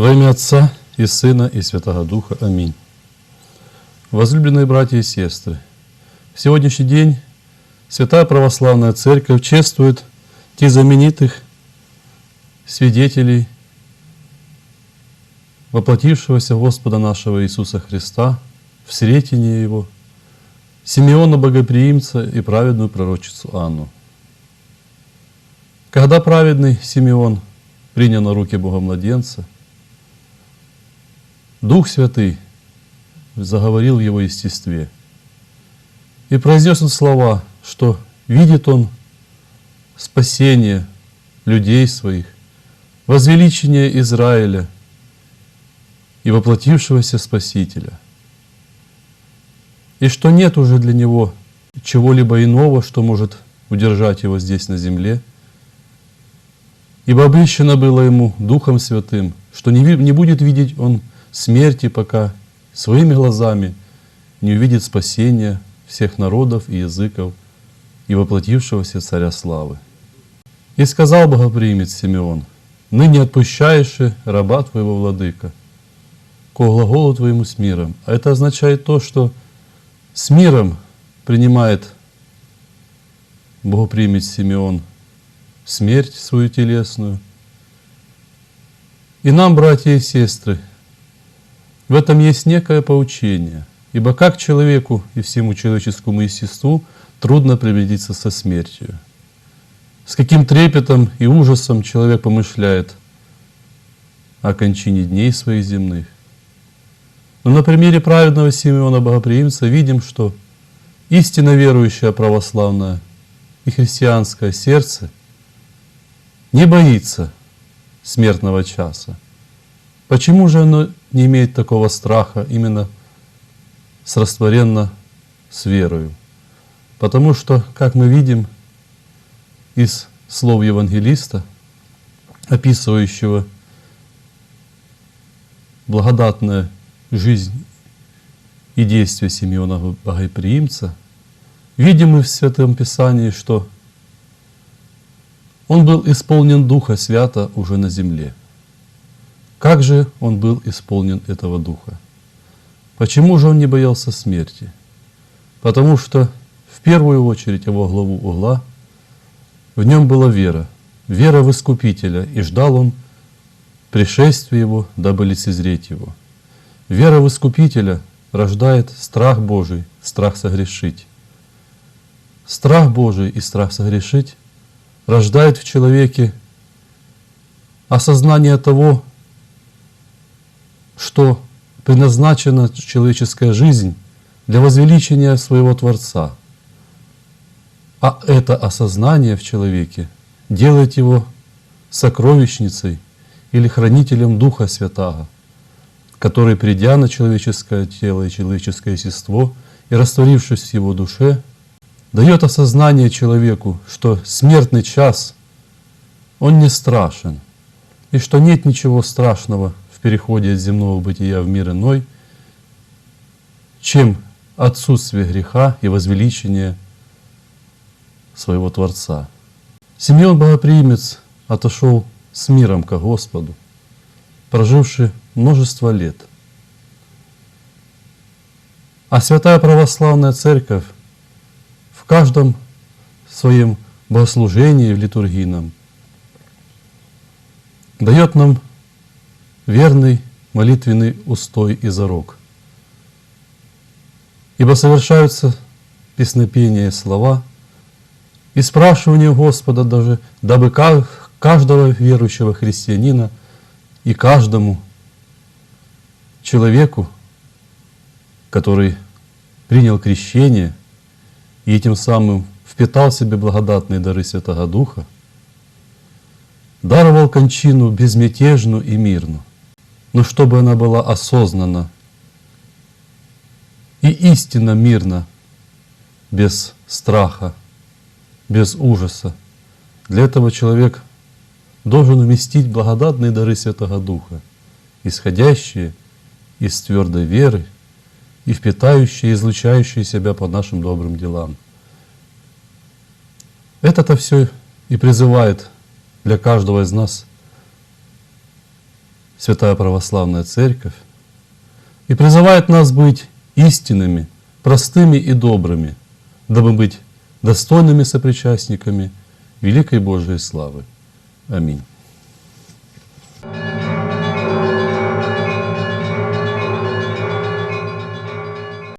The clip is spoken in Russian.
Во имя Отца и Сына и Святого Духа. Аминь. Возлюбленные братья и сестры, в сегодняшний день Святая Православная Церковь чествует тех знаменитых свидетелей воплотившегося Господа нашего Иисуса Христа в сретении Его, Симеона Богоприимца и праведную пророчицу Анну. Когда праведный Симеон принял на руки Бога младенца, Дух Святый заговорил в его естестве. И произнес он слова, что видит он спасение людей своих, возвеличение Израиля и воплотившегося Спасителя. И что нет уже для него чего-либо иного, что может удержать его здесь на земле. Ибо обещано было ему Духом Святым, что не, не будет видеть он смерти, пока своими глазами не увидит спасения всех народов и языков и воплотившегося Царя Славы. И сказал богоприимец Симеон, ныне отпущаешь раба твоего владыка, ко глаголу твоему с миром. А это означает то, что с миром принимает богоприимец Симеон смерть свою телесную. И нам, братья и сестры, в этом есть некое поучение, ибо как человеку и всему человеческому естеству трудно примириться со смертью. С каким трепетом и ужасом человек помышляет о кончине дней своих земных. Но на примере праведного Симеона Богоприимца видим, что истинно верующее православное и христианское сердце не боится смертного часа. Почему же оно не имеет такого страха именно с растворенно с верою? Потому что, как мы видим из слов евангелиста, описывающего благодатная жизнь и действия Симеона Богоприимца, видим мы в Святом Писании, что он был исполнен Духа Свята уже на земле – как же он был исполнен этого духа? Почему же он не боялся смерти? Потому что в первую очередь его главу угла в нем была вера, вера в Искупителя, и ждал он пришествия его, дабы лицезреть его. Вера в Искупителя рождает страх Божий, страх согрешить. Страх Божий и страх согрешить рождает в человеке осознание того, что предназначена человеческая жизнь для возвеличения своего Творца. А это осознание в человеке делает его сокровищницей или хранителем Духа Святаго, который, придя на человеческое тело и человеческое естество и растворившись в его душе, дает осознание человеку, что смертный час, он не страшен, и что нет ничего страшного переходе от земного бытия в мир иной, чем отсутствие греха и возвеличение своего Творца. Симеон Богоприимец отошел с миром ко Господу, проживший множество лет. А Святая Православная Церковь в каждом своем богослужении в литургийном дает нам верный молитвенный устой и зарок. Ибо совершаются песнопения слова и спрашивание Господа даже, дабы каждого верующего христианина и каждому человеку, который принял крещение и этим самым впитал в себе благодатные дары Святого Духа, даровал кончину безмятежную и мирную но чтобы она была осознанна и истинно мирна, без страха, без ужаса. Для этого человек должен уместить благодатные дары Святого Духа, исходящие из твердой веры и впитающие, излучающие себя по нашим добрым делам. Это-то все и призывает для каждого из нас Святая Православная Церковь и призывает нас быть истинными, простыми и добрыми, дабы быть достойными сопричастниками великой Божией славы. Аминь.